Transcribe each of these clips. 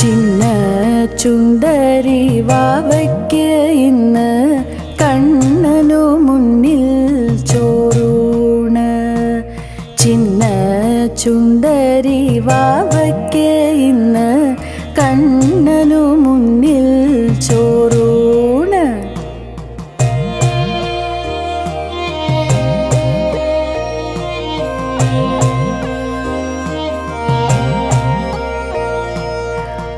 ചിന്ന ചുണ്ടരി വാവയ്ക്ക് ഇന്ന് കണ്ണനു മുന്നിൽ ചോറൂണ്. ചിന്ന ചുണ്ടരി വാവയ്ക്ക് ഇന്ന് കണ്ണനു മുന്നിൽ ചോറൂണ്.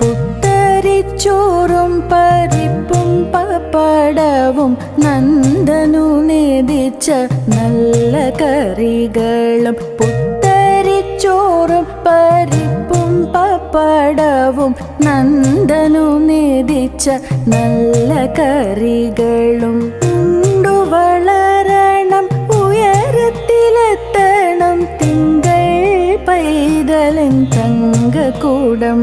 പുത്തരിച്ചോറും പരിപ്പും പപ്പടവും നന്ദനു നേദിച്ച നല്ല കറികളും പുത്തരിച്ചോറും പരിപ്പും പപ്പടവും നന്ദനു നേദിച്ച നല്ല കറികളും ഉണ്ടു വളരണം ഉയരത്തിലെത്തണം തിങ്കൾ പൈതലൻ തങ്കക്കൂടം.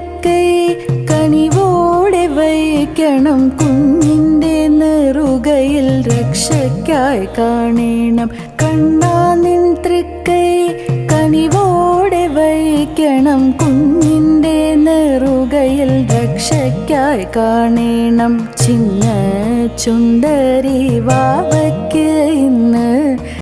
നിൻ കണിവോടെ വയ്ക്കണം കുഞ്ഞിന്റെ നെറുകയിൽ രക്ഷയ്ക്കായി കാണണം. കണ്ണാ നിൻ തൃക്കൈ കനിവോടെ വയ്ക്കണം കുഞ്ഞിന്റെ നെറുകയിൽ രക്ഷയ്ക്കായി കാണണം. ചിന്ന ചുണ്ടരി വാവയ്ക്ക്